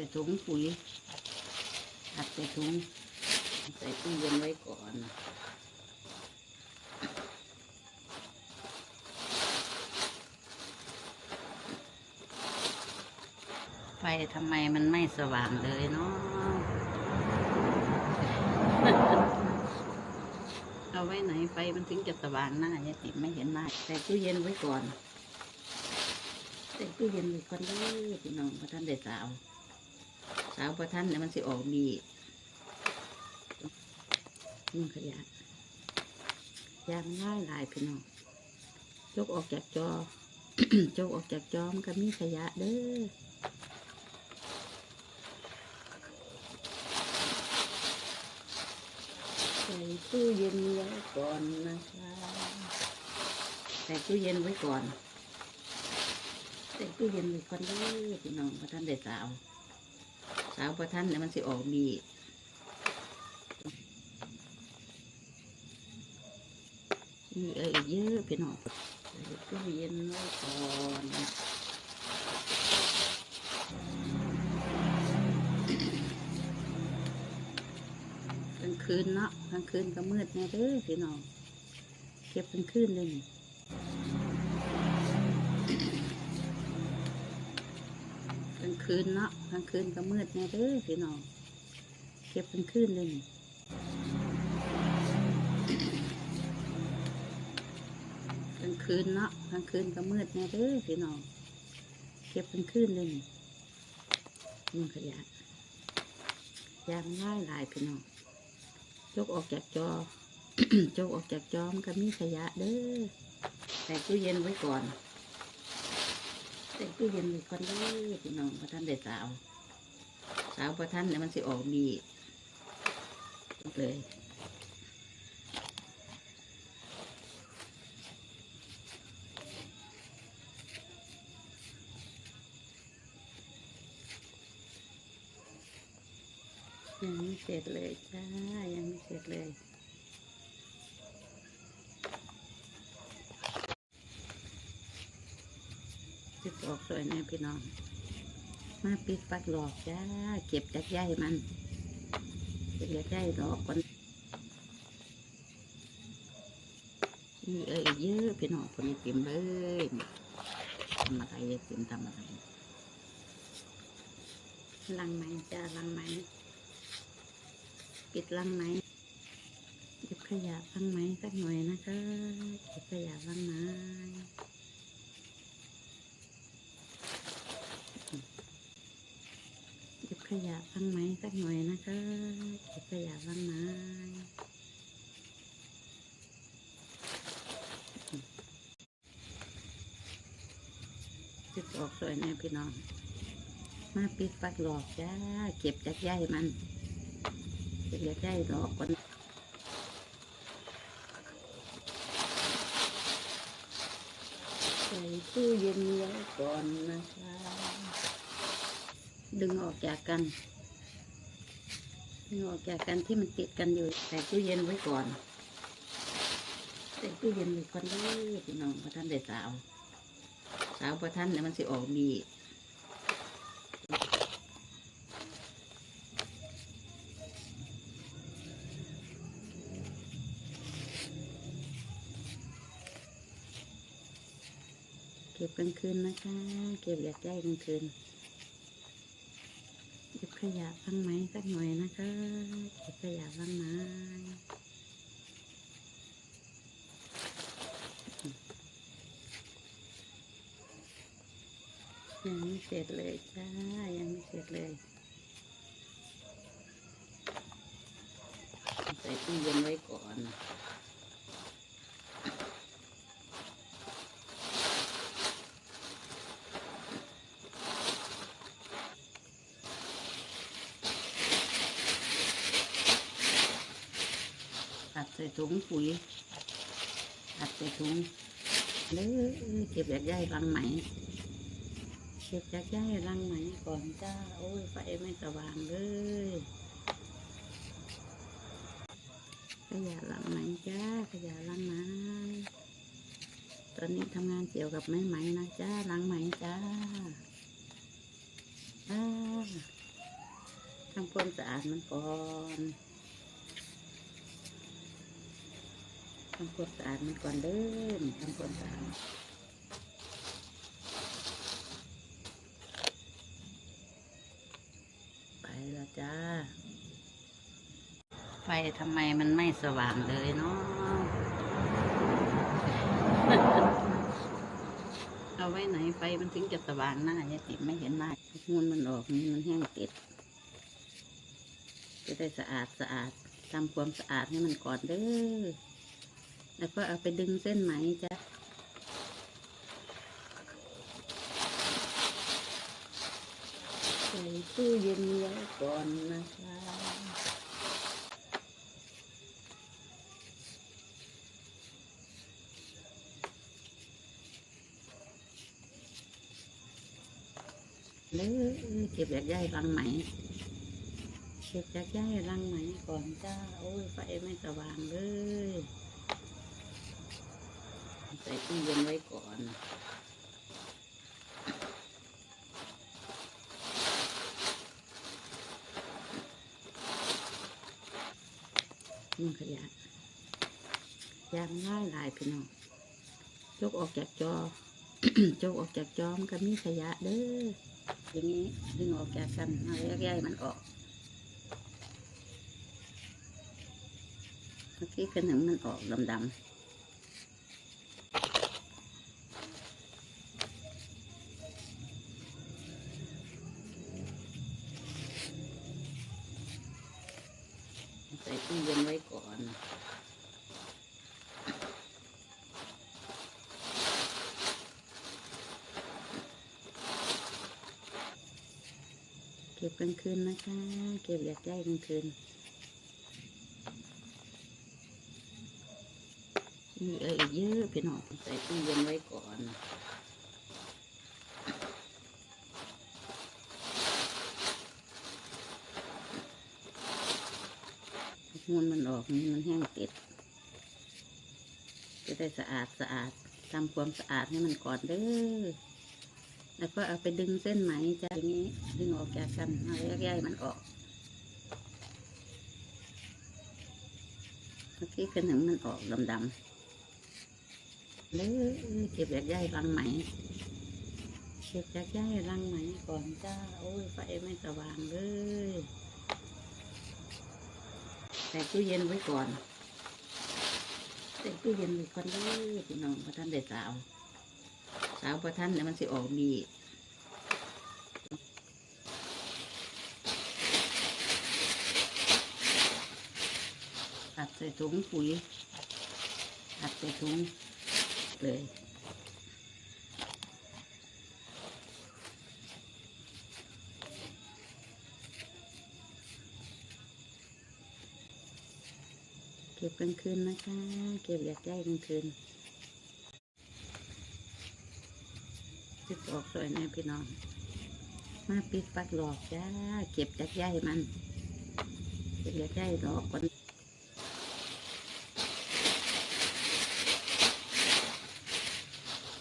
ส่ถุงปุ๋ยอัดใส่ถุง ใส่ตู้เย็นไว้ก่อนไฟทำไมมันไม่สว่างเลยเนาะเอาไว้ไหนไฟมันถึงจะสว่างหน้าเนี่ยติไม่เห็นหน้าใส่ตู้เย็นไว้ก่อนใส่ตู้เย็นไว้ก่อนเลยพี่น้องพระท่านได้สาวาวพระท่านเนี่ยมันสิออกดีนี่ขยะยางง่ายหลายพี่น้องยกออกจากจอยกออกจากจอมันก็มีขยะเด้อใส่ตู้เย็นไว้ก่อนนะคะใส่ตู้เย็นไว้ก่อนใส่ตู้เย็นไว้ก่อนเลยพี่น้องพระท่านได้สาว สาวพระท่านเนี่ยมันสิออกดีนี่เอ้ยอีกเยอะพี่น้องใส่ตู้เย็นไว้ก่อนกลางคืนเนาะกลางคืนก็มืดแน่เด้อพี่น้องเก็บกลางคืนเลยนี่ คืนเนาะกลางคืนก็มืดแน่เด้อพี่น้องเก็บกลางคืนเลยนี่กลางคืนเนาะกลางคืนก็มืดแน่เด้อพี่น้องเก็บกลางคืนเลยนี่นี่ขยะยางง่ายหลายพี่น้องยกออกจากจอยกออกจากจอมันก็มีขยะเด้อใส่ตู้เย็นไว้ก่อน ส่ตู้เย็นไว้ก่อนเด้พี่น้องพระท่านได้สาว สาวพระท่านเนี่ยมันสิออกดีเลยยังไม่เสร็จเลยจ้ายังไม่เสร็จเลย จะออกสวยแน่พี่น้อง มาปิดปักหลอกจ้า เก็บจากใยมันเก็บจากใยดอกก่อนนี่เอ้ยเยอะพี่น้องคนนี้เติมเลยทำอะไรยายติมทำอะไรลังไหมจ้าลังไหมปิดลังไหมเก็บขยะลังไหมสักหน่อยนะคะเก็บขยะลังไหมเก็บ ขยะลังไหมสักหน่อยนะคะเก็บขยะลังไหมจะออกสวยแน่พี่น้อง มาปิดปักหลอกจ้า เก็บจากใยมัน เก็บจากใยดอกก่อนใส่ตู้เย็นไว้ก่อนนะคะ ดึงออกจากกัน ดึงออกจากกันที่มันติดกันอยู่ใส่ตู้เย็นไว้ก่อนใส่ตู้เย็นไว้ก่อนเลยพี่น้องพระท่านได้สาว สาวพระท่านเนี่ยมันสิออกดีเก็บกลางคืนนะคะ เก็บอยากได้กลางคืน ขยะบ้างไหมสักหน่อยนะคะเก็บขยะบ้างไหมยังไม่เสร็จเลยจ้า ยังไม่เสร็จเลย ใส่ตู้เย็นไว้ก่อน อัดใส่ ถุงปุ๋ยอัดใส่ถุงเลยเก็บจากใยรังไหม เก็บจากใยรังไหมก่อนจ้า โอ้ยไฟไม่สว่างเลยขยะรังไหมจ้า ขยะรังไหมตอนนี้ทำงานเกี่ยวกับไม้ไหมนะจ้ารังไหมจ้าอ่าทำความสะอาดมันก่อน ทำความสะอาดมันก่อนเด้อทำความสะอาดไปแล้วจ้า ไฟทำไมมันไม่สว่างเลยเนาะเอาไว้ไหนไฟมันถึงจะสว่างหน้าเนี่ยติดไม่เห็นหน้ามูลมันออกนี่มันแห้งติดจะได้สะอาดสะอาดทำความสะอาดให้มันก่อนเด้อ แล้วก็เอาไปดึงเส้นไหมจ้ะใส่ตู้เย็นไว้ก่อนนะคะเลยเก็บอยากได้รังไหม เก็บจากย่ายรังไหมก่อนจ้า โอ้ยไฟไม่สว่างเลย ใส่ตู้เย็นไว้ก่อนนี่ขยะยางง่ายหลายพี่น้องยกออกจากจอ ยกออกจากจอมก็มีขยะเด้ออย่างนี้ดึงออกจากกันเอาแยกๆมันออกเมื่อกี้ขนมมันออกดำๆ ก็บกลางคืนนะคะ เก็บอยากได้กลางคืนมีเอออีกเยอะพี่น้องใส่ตู้เย็นไว้ก่อนมูลมันออกนี่มันแห้งติด จะได้สะอาดสะอาดทำความสะอาดให้มันก่อนเด้อ แล้วก็เอาไปดึงเส้นไหมจะอย่างนี้ดึงออกจากกันเอาแยกๆมันออกเมื่อกี้ขนมมันออกดำๆเลยเก็บอยากได้รังไหมเก็บอยากได้รังไหมก่อนจ้าโอ้ยไฟไม่สว่างเลยใส่ตู้เย็นไว้ก่อนใส่ตู้เย็นไว้ก่อนเลยพี่น้องพระท่านได้สาว สาวพระท่านเนี่ยมันสิออกดีตัดใส่ถุงปุ๋ยตัดใส่ถุงเลยเก็บกลางคืนนะคะ เก็บอยากได้กลางคืนจิบ ออกสวยแน่พี่น้อง มาปิดปักหลอกจ้า เก็บจากใยมัน เก็บอยากได้หลอกก่อน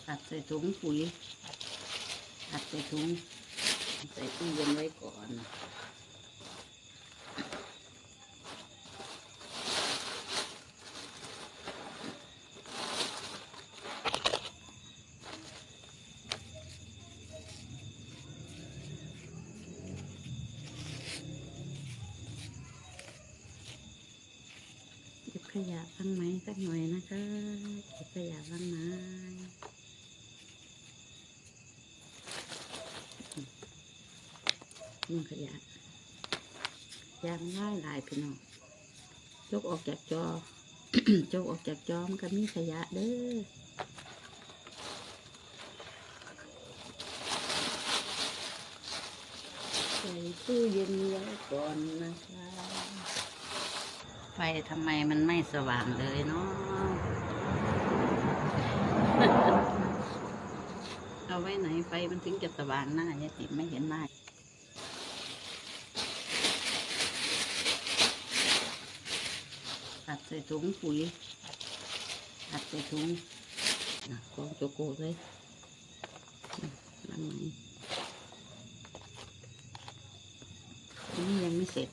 ตัดใส่ถุงปุ๋ยตัดใส่ถุงใส่ตู้เย็นไว้ก่อน ยะบ้างไหมสักหน่อยนะคะเก็บขยะบ้างไหมนี่ขยะยางง่ายหลายพี่น้องยกออกจากจอ ยกออกจากจอมันก็มีขยะเด้อใส่ตู้เย็นไว้ก่อนนะคะ ฟทำไมมันไม่สว่างเลยเนาะเอาไว้ไหนไฟมันถึงจะสว่างหน้าเนี่ยติดไม่เห็นหน้าตัดใส่ถุงปุ๋ยตัดใส่ถุงนะกองโจโก้เลยนั่นไหมนี่ยังไม่เสร็จ